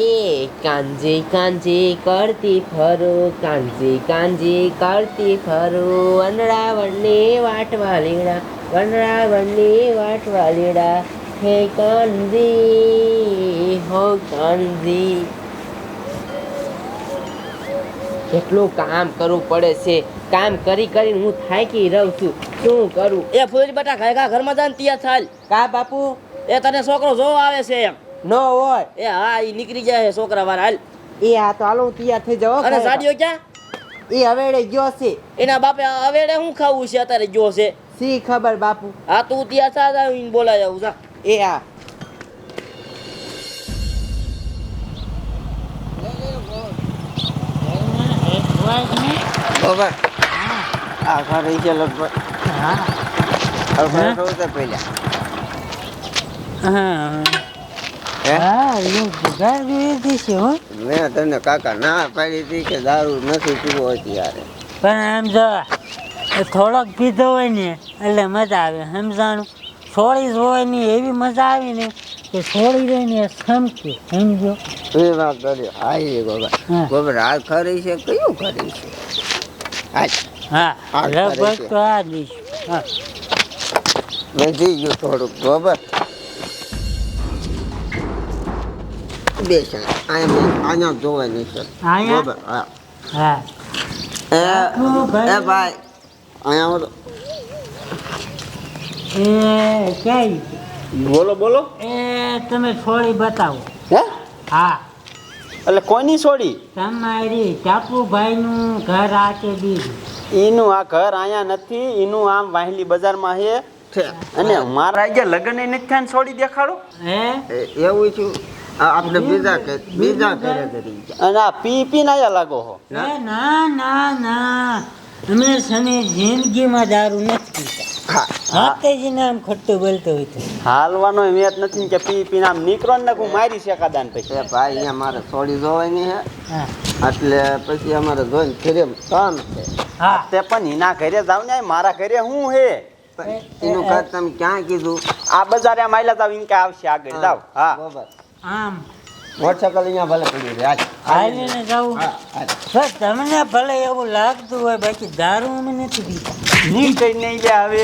એ કાંજી કાંજી કરતી ફરો કાંજી કાંજી કરતી ફરો. વનરાવણની વાટવા લીડા વનરાવણની વાટવા લીડા. હે કાંજી હો કાંજી કેટલું કામ કરવું પડે છે. કામ કરી કરીને હું થાકી રહું છું. શું કરું? એ ફૂલ બટા ઘાયગા ઘરમાં જાય ને ત્યાં થાલ. કા બાપુ? એ તને છોકરો જોવા આવે છે એમ. ન હોય. એ હા ઈ નીકળી જાય છે છોકરા વાર હાલ. એ હા તો હાલો હું તૈયાર થઈ જાઉં અને સાડીઓ ક્યાં? એ હવેડે ગયો છે. એના બાપે હવેડે શું ખાવું છે અત્યારે ગયો છે? સી ખબર બાપુ? હા તું ત્યાં સા આવીને બોલાય આવું જા. એ હા. આ ખરી છે લગભગ. હવે ખબર તો પહેલા. હે. મેં તમને કાકા ના પાડી હતી કે દારૂ નથી પીવો અત્યારે. પણ એમ જો એ થોડોક પીધો હોય ને એટલે મજા આવે સમજાણું? છોડી હોય ને એવી મજા આવી ને કે છોડી રહી ને સમકે સમજો એ વાત કર્યો આઈ ગોબર. હા. ગોબર આ ખરી છે કયું ખરી છે? હા હા કરે લગભગ તો આ દઈશું હા. મેં જઈ ગયું થોડુંક ગોબર. બેસ. છે અહીંયા જોવાની છે બરાબર હા. હા. એ ભાઈ. એ ભાઈ અહીંયા એ ક્યાંય બોલો બોલો. એ તમે છોડી બતાવો. હે? હા. એટલે કોની છોડી? તમારી ટાપુભાઈનું ઘર આકે દીધું એનું આ ઘર અહીંયા નથી એનું આમ વાહલી બજારમાં છે. છે. અને મારા આગળ લગ્ન નથી થયા છોડી દેખાડો. હે? એવું છું. આ આપણે બીજા કે બીજા ઘરે કરી અને આ પી પીને આયા લાગો હો. ના? ના ના અમે સને જિંદગીમાં દારૂ નથી પીતા. હા. હાથેજી નામ ખોટું બોલતો હોય તો. હાલવાનો મેચ નથી ને કે પી પી નામ નીકળો ને હું મારી શેકાદાન પછી. એ ભાઈ અહીંયા મારે થોડી જોવાની હે. એટલે પછી અમારે જોઈને ઘરે કામ છે. હા. તે પણ એના ઘરે જાવ ને મારા ઘરે હું હે? એનું ઘર તમે ક્યાં કીધું? આ બજારે આમ આયલા જાવ ઇનકે આવશે આગળ જાવ. હા. બરોબર. આમ. મોટરસાયકલ અહીંયા ભલે પડી રહે. આજ હાલીને જવું બસ તમને ભલે એવું લાગતું હોય બાકી દારૂ અમે નથી પીતા. કઈ નહીં લે હવે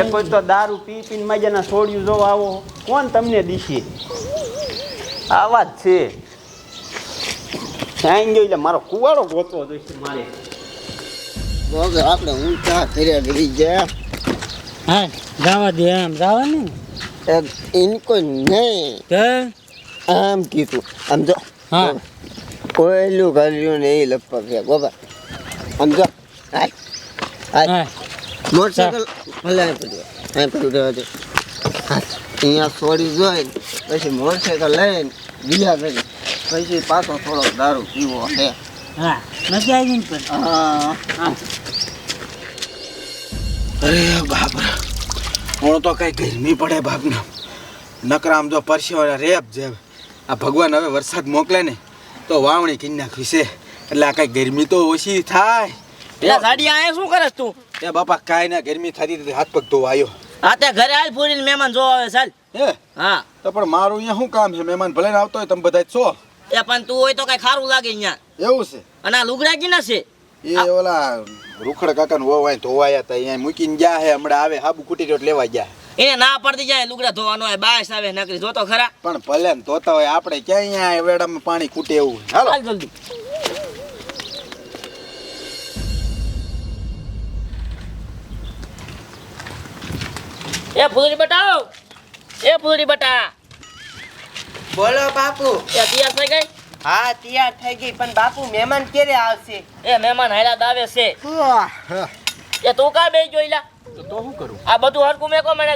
એ કોઈ તો દારૂ પી પીને મજાના છોડ્યું જો આવો. કોણ તમને દીશે? આવા જ છે. સાઈન ગયો એટલે મારો કુવાડો ગોતવો જોઈશે મારે. બરોબર આપણે ઊંચા ઘરે ગરી ગયા. હા જવા દે આમ. જવા ને એક કોઈ નહીં. તો? આમ કીધું. આમ જો. હા. કોયલું કર્યું ને એ લગભગ છે બરોબર આમ જો. હાલ હાલ હા. મોટરસાયકલ ભલે અહીં પડ્યું. અહીં પડ્યું રહેવા દે. અહીંયા છોડી જોઈને પછી મોટરસાયકલ લઈને બીજા કરી. પછી પાછો થોડો દારૂ પીવો છે. હા. મજા આવી ને હા. અરે બાપરા. હું તો કઈ ગરમી પડે બાપના. નકરામ જો પરસ્યો રેપ જેવ. આ ભગવાન હવે વરસાદ મોકલે ને તો વાવણી કરી નાખવી છે. એટલે આ કઈ ગરમી તો ઓછી થાય. પેલા સાડી આયા શું કરે તું? એ બાપા કાંઈ ના ગરમી થતી હતી હાથ પગ ધોવા આવ્યો આ તે ઘરે હાલ પૂરીને મહેમાન જોવા આવે ચાલ હે? હા. તો પણ મારું અહીંયા શું કામ છે? મહેમાન ભલે ને આવતો હોય તમે બધા છો? એ પણ તું હોય તો કઈ ખારું લાગે અહીંયા. એવું છે? અને આ લુગડા કીના છે? એ ઓલા રૂખડ કાકા નું વહુ ધોવાયા હતા અહીંયા મૂકીને ગયા હે હમણાં આવે હાબુ કુટી રોટ લેવા ગયા. એને ના પડતી જાય લુગડા ધોવાનો હોય બાસ આવે નકરી જોતો ખરા. પણ ભલે ને ધોતા હોય આપણે ક્યાં અહીંયા વેડામાં પાણી ખૂટે એવું હાલો. હાલ જલ્દી. એ ફૂલડી બટાવ એ ફૂલડી બટા. બોલો બાપુ. એ તૈયાર થઈ ગઈ? હા તૈયાર થઈ ગઈ પણ બાપુ મહેમાન ક્યારે આવશે? એ મહેમાન હાયલા દાવે છે. એ તું કા બે જોઈલા તો શું કરું? આ બધું હરકું મેકો મને.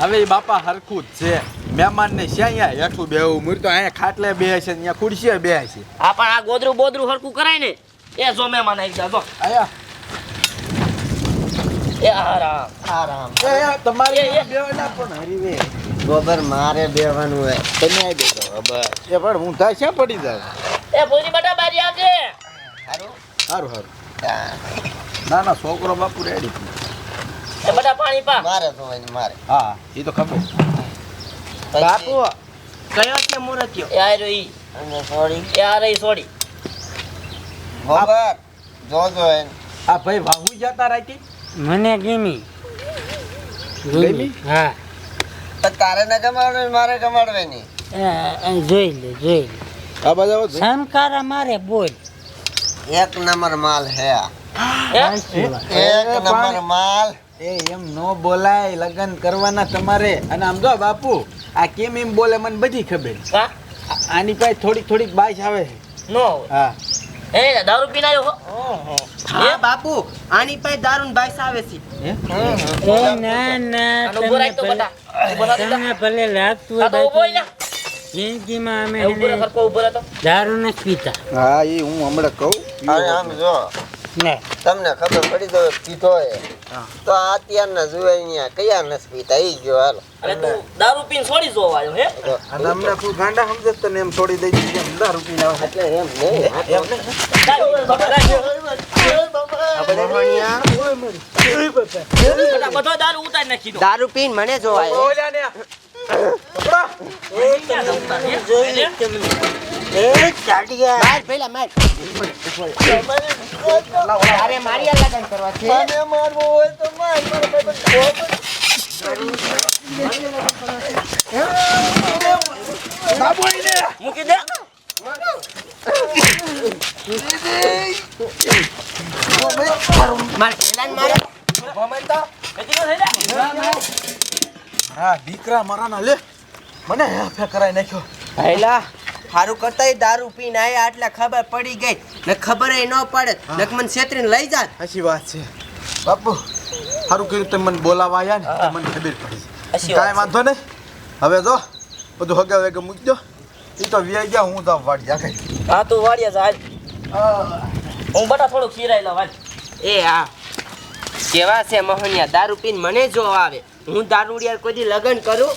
હવે એ બાપા હરખું જ છે. મહેમાન ને શ્યાં અહીંયા હેઠું બેવું મૂર તો અહીંયા ખાટલે બે છે અહીંયા ખુરશીએ બે છે. આ પણ આ ગોદરું બોદરું હરખું કરાય ને એ જો મહેમાન આવી જા જો. આયા. એ આરામ આરામ. એ તમારે એ, એ. બેવાના પણ હરીવે ગોબર મારે બેવાનું હોય. તમે આવી બેસો ખબર એ પણ હું થાય ક્યાં પડી જાય. એ ફૂલડી બટા બારી આવજે સારું સારું ના ના છોકરો બાપુ રેડી એ બધા પાણી પા. મારે તો હોય મારે. હા એ તો ખબર. બાપુ કયો છે મુરત્યો એ આયરો ઈ અને એ આ રહી સોડી ભગત જોજો એ આ ભાઈ વાહુ જતા રાતી મને ગમી. ગમી? હા. તો તારે ન કમાડવે મારે કમાડવાની જોઈ લે જોઈ લે. આ બધા. સંકારા મારે બોલ. એક નંબર માલ હે. એક નંબર માલ. એ એમ નો બોલાય લગ્ન કરવાના તમારે. અને આમ જો બાપુ આ કેમ એમ બોલે મને બધી ખબર. આની પાસે થોડીક થોડીક બાઈસ આવે છે. નો હા. એ દારૂ પીને આવ્યો હા. બાપુ આની પાસે દારૂન બાઈસ આવે છે. એ ના ના તમને ભલે લાગતું હોય જિંદગીમાં અમે ને દારૂ નથી પીતા. હા એ હું હમણાં કહું. આમ જો. ને. તમને ખબર પડી તો પીધો એ. તો આ અત્યારના જુવાનિયા કયા નસ પીતા ઈ ગયો હાલ. અરે તું દારૂ પીને છોડી જો આવ્યો હે? અને અમને કોઈ ગાંડા સમજે તને એમ છોડી દઈ દીધી એમ દારૂ પીને આવે. એટલે એમ નહીં એમ નહીં. બધા બધો દારૂ ઉતારી નાખી દો. દારૂ પીને મને જોવાય. એ ચાટિયા માર પેલા માર. તારે મારી આ લગન કરવા છે મને મારવું હોય તો માર મારો ભાઈબંધ મૂકી દે માર દીકરા મારાના લે. મને હેફે કરાઈ નાખ્યો. પહેલા હારું કરતા દારૂ પીને આયા એટલે ખબર પડી ગઈ. ને ખબર ન પડે. નક મને છેતરીને લઈ જાત સાચી વાત છે. બાપુ સારું કર્યું તમે મને બોલાવા આવ્યા ને તો મને ખબર પડી. કાંઈ વાંધો નહીં. હવે જો બધું હગે વગે મૂકી દો. એ તો વ્યાઈ ગયા હું તો વાડી જા કઈ હા તું વાળિયા જા હું. બટા થોડું ખીરાઈ લઉં એ હા. કેવા છે મોહનિયા દારૂ પીને મને જો આવે. હું દારૂડિયા કોઈ દી લગન કરું?